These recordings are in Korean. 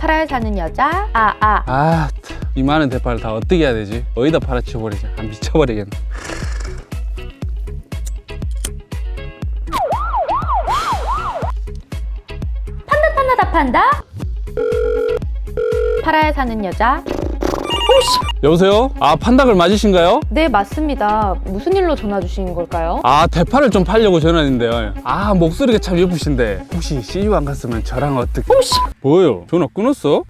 팔아야 사는 여자 아아 아, 이 많은 대파를 다 어떻게 해야 되지? 어디다 팔아치워버리지? 아, 미쳐버리겠네. 판다 판다 다 판다 팔아야 사는 여자 여보세요? 아, 판닭을 맞으신가요? 네 맞습니다 무슨 일로 전화 주신 걸까요? 아, 대파를 좀 팔려고 전화했는데요. 아, 목소리가 참 예쁘신데. 혹시 CU 안 갔으면 저랑 어떻게. 뭐예요? 전화 끊었어?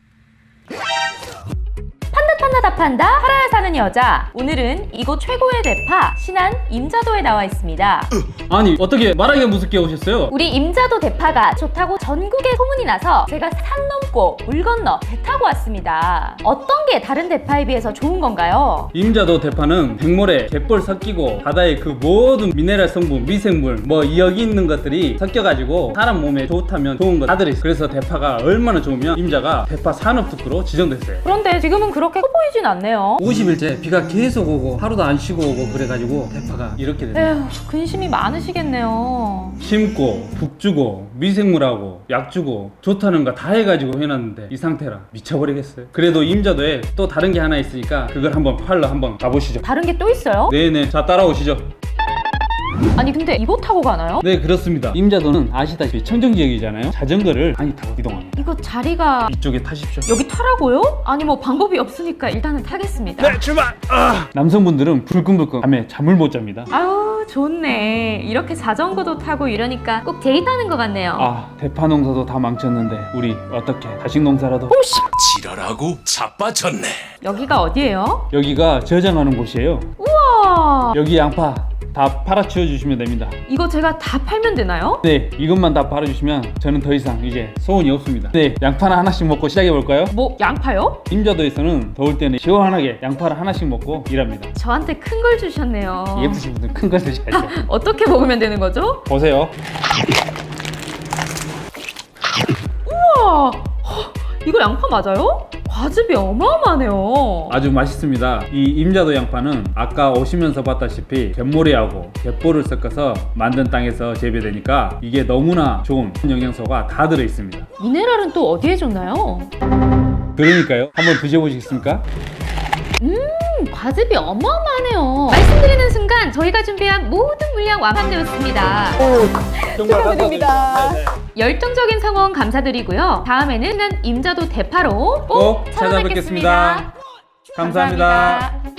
판다 판다 다 판다 팔아야 사는 여자 오늘은 이곳 최고의 대파 신안 임자도에 나와 있습니다 아니, 어떻게 말하기가 무섭게 오셨어요? 우리 임자도 대파가 좋다고 전국에 소문이 나서 제가 산 넘고 물 건너 배 타고 왔습니다 어떤 게 다른 대파에 비해서 좋은 건가요? 임자도 대파는 백모래, 갯벌 섞이고 바다의 그 모든 미네랄 성분, 미생물, 뭐 여기 있는 것들이 섞여가지고 사람 몸에 좋다면 좋은 거다 들어있어요. 그래서 대파가 얼마나 좋으면 임자가 대파 산업특구로 지정됐어요. 그런데 지금은 그렇게 커 보이진 않 네요 50일째 비가 계속 오고 하루도 안 쉬고 오고 그래가지고 대파가 이렇게 됐어요. 에휴 근심이 많으시겠네요 심고 북 주고 미생물하고 약 주고 좋다는 거 다 해가지고 해놨는데 이 상태라 미쳐버리겠어요. 그래도 임자도에 또 다른 게 하나 있으니까 그걸 한번 팔러 한번 가보시죠. 다른 게 또 있어요? 네네 자 따라오시죠. 아니 근데 이거 타고 가나요? 네 그렇습니다. 임자도는 아시다시피 청정지역이잖아요. 자전거를 많이 타고 이동합니다. 이거 자리가 이쪽에 타십시오. 여기 타라고요? 아니 뭐 방법이 없으니까 일단은 타겠습니다 출발. 남성분들은 불끈불끈 밤에 잠을 못 잡니다. 아우 좋네 이렇게 자전거도 타고 이러니까 꼭 데이트하는 것 같네요 아 대파 농사도 다 망쳤는데 우리 어떻게 자식 농사라도 지랄하고 자빠졌네. 여기가 어디예요? 여기가 저장하는 곳이에요. 우와 여기 양파 다 팔아 치워 주시면 됩니다. 이거 제가 다 팔면 되나요? 네, 이것만 다 팔아주시면 저는 더 이상 이제 소원이 없습니다. 네, 양파나 하나씩 먹고 시작해 볼까요? 뭐 양파요? 임자도에서는 더울 때는 시원하게 양파를 하나씩 먹고 일합니다. 저한테 큰 걸 주셨네요 예쁘신 분들 큰거 드셔야죠. 어떻게 먹으면 되는 거죠? 보세요. 우와 헉, 이거 양파 맞아요? 과즙이 어마어마하네요 아주 맛있습니다. 이 임자도 양파는 아까 오시면서 봤다시피 갯모래하고 갯볼을 섞어서 만든 땅에서 재배되니까 이게 너무나 좋은 영양소가 다 들어 있습니다. 미네랄은 또 어디에 좋나요? 그러니까요. 한번 드셔보시겠습니까? 음, 과즙이 어마어마하네요 말씀드리는 순간 저희가 준비한 모든 물량 완판되었습니다 정말 축하드립니다. 열정적인 성원 감사드리고요 다음에는 난 임자도 대파로 꼭꼭 찾아뵙겠습니다 찾아뵙겠습니다. 감사합니다. 감사합니다.